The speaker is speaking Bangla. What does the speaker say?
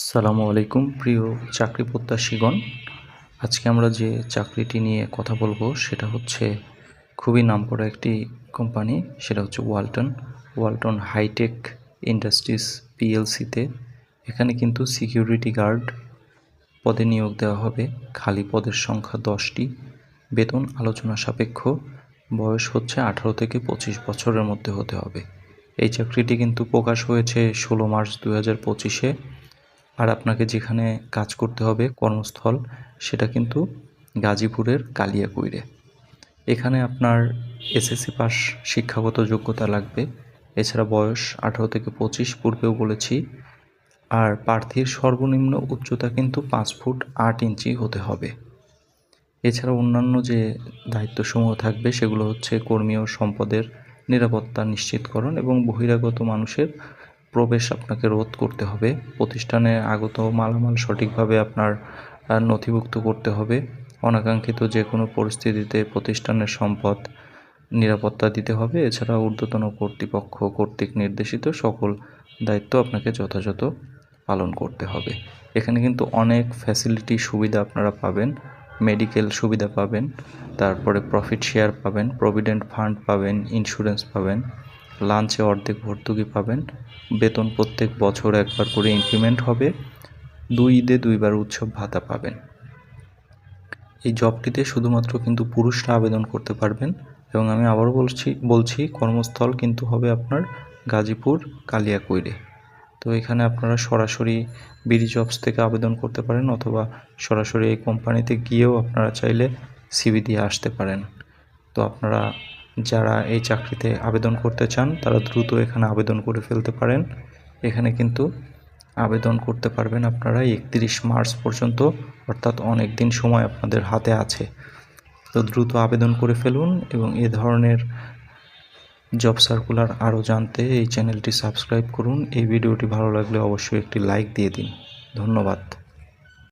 আসসালামু আলাইকুম, প্রিয় চাকরি প্রত্যাশীগণ। আজকে আমরা যে চাকরিটি নিয়ে কথা বলব, সেটা হচ্ছে খুবই নামকরা একটি কোম্পানি, সেটা হচ্ছে ওয়ালটন। ওয়ালটন হাইটেক ইন্ডাস্ট্রিজ পিএলসিতে। এখানে কিন্তু সিকিউরিটি গার্ড পদে নিয়োগ দেওয়া হবে। খালি পদের সংখ্যা দশটি। বেতন আলোচনা সাপেক্ষ। বয়স হচ্ছে আঠারো থেকে পঁচিশ বছরের মধ্যে হতে হবে। এই চাকরিটি কিন্তু প্রকাশ হয়েছে ষোলো মার্চ দু হাজার পঁচিশে। আর আপনাকে যেখানে কাজ করতে হবে, কর্মস্থল, সেটা কিন্তু গাজীপুরের কালিয়াকুইরে। এখানে আপনার এসএসসি পাস শিক্ষাগত যোগ্যতা লাগবে। এছাড়া বয়স আঠারো থেকে পঁচিশ পূর্বেও বলেছি। আর প্রার্থীর সর্বনিম্ন উচ্চতা কিন্তু পাঁচ ফুট আট ইঞ্চি হতে হবে। এছাড়া অন্যান্য যে দায়িত্বসমূহ থাকবে, সেগুলো হচ্ছে কর্মী ও সম্পদের নিরাপত্তা নিশ্চিতকরণ এবং বহিরাগত মানুষের প্রবেশ আপনাকে রোধ করতে হবে। প্রতিষ্ঠানে আগত মালামাল সঠিকভাবে আপনার নথিভুক্ত করতে হবে। অনাকাঙ্ক্ষিত যে কোনো পরিস্থিতিতে প্রতিষ্ঠানের সম্পদ নিরাপত্তা দিতে হবে। এছাড়া ঊর্ধ্বতন কর্তৃপক্ষ কর্তৃক নির্দেশিত সকল দায়িত্ব আপনাকে যথাযথ পালন করতে হবে। এখানে কিন্তু অনেক ফ্যাসিলিটি সুবিধা আপনারা পাবেন। মেডিকেল সুবিধা পাবেন। তারপরে প্রফিট শেয়ার পাবেন। প্রভিডেন্ট ফান্ড পাবেন। ইন্স্যুরেন্স পাবেন। লাঞ্চে অর্ধেক ভর্তুকি পাবেন। বেতন প্রত্যেক বছর একবার করে ইনক্রিমেন্ট হবে। দুই ঈদে দুইবার উৎসব ভাতা পাবেন। এই জবটিতে শুধুমাত্র কিন্তু পুরুষরা আবেদন করতে পারবেন এবং আমি আবারও বলছি বলছি, কর্মস্থল কিন্তু হবে আপনার গাজীপুর কালিয়াকৈরে। তো এখানে আপনারা সরাসরি বিডি জবস থেকে আবেদন করতে পারেন অথবা সরাসরি এই কোম্পানিতে গিয়েও আপনারা চাইলে সিভি দিয়ে আসতে পারেন। তো আপনারা যারা এই চাকরিতে আবেদন করতে চান, তারা দ্রুত এখানে আবেদন করে ফেলতে পারেন। এখানে কিন্তু আবেদন করতে পারবেন আপনারা একত্রিশ মার্চ পর্যন্ত, অর্থাৎ অনেক দিন সময় আপনাদের হাতে আছে। তো দ্রুত আবেদন করে ফেলুন এবং এ ধরনের জব সার্কুলার আরও জানতে এই চ্যানেলটি সাবস্ক্রাইব করুন। এই ভিডিওটি ভালো লাগলে অবশ্যই একটি লাইক দিয়ে দিন। ধন্যবাদ।